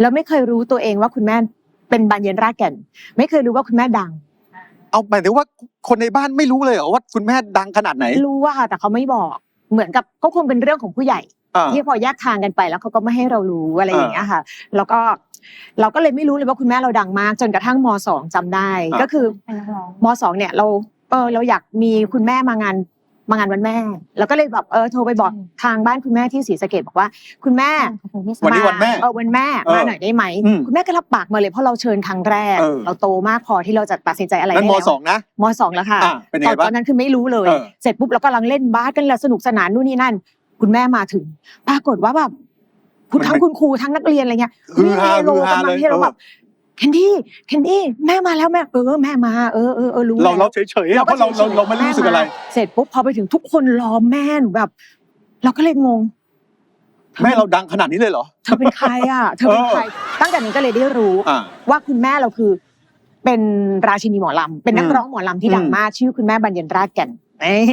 แล้วไม่เคยรู้ตัวเองว่าคุณแม่เป็นบานเย็นรากแก่น ไม่เคยรู้ว่าคุณแม่ดัง เอาหมายถึงว่าคนในบ้านไม่รู้เลยเหรอว่าคุณแม่ดังขนาดไหน รู้ว่าค่ะแต่เขาไม่บอก เหมือนกับก็คงเป็นเรื่องของผู้ใหญ่อ่าที่พอแยกทางกันไปแล้วเขาก็ไม่ให้เรารู้อะไรอย่างเงี้ยค่ะ แล้วก็เราก็เลยไม่รู้เลยว่าคุณแม่เราดังมาก จนกระทั่งมสองจำได้อ่าก็คือเป็นนักร้องมสองเนี่ยเราเออเราอยากมีคุณแม่มางาน มางานวันแม่ แล้วก็เลยแบบเออโทรไปบอกทางบ้านคุณแม่ที่ศรีสะเกดบอกว่า คุณแม่ขอบคุณพี่สวันนี้มาวันแม่เออวันแม่เออมาหน่อยได้ไหมอืมคุณแม่ก็รับปากมาเลยเพราะเราเชิญครั้งแรกเออเราโตมากพอที่เราจะตัดสินใจอะไรนั้นได้มแล้วสองนะมสองแล้วค่ะอ่าเป็นตไงอนตบ้าองนนั้นคือไม่รู้เลยเออเสร็จปุ๊บเรากำลังเล่นบาสกันแล้วสนุกสนานนู่นนี่นั่น คุณแม่มาถึง ปรากฏว่าแบบคุณทั้งคุณครูทั้งนักเรียนอะไรเงี้ยฮือฮาวิ่งเฮโลฮือฮากันเลมายให้เราแบบ แคนดี้แคนดี้แม่มาแล้วแม่เออแม่มาเออเออเออรู้เราแล้วเราเฉยเฉยๆอะเพราะเราเราเราไม่รู้สึกอะไร เสร็จปุ๊บพอไปถึงทุกคนล้อมแม่หนูแบบ เราก็เลยงงแม่เราดังขนาดนี้เลยเหรอ เธอเป็นใครอะ เธอเป็นใคร ตั้งแต่นั้นก็เลยได้รู้อ่าว่าคุณแม่เราคือ เป็นราชินีหมอลำ เป็นนักอืมร้องหมอลำที่ดังอืมมากชื่อคุณแม่บรรเย็นรากแก่นเอ้ย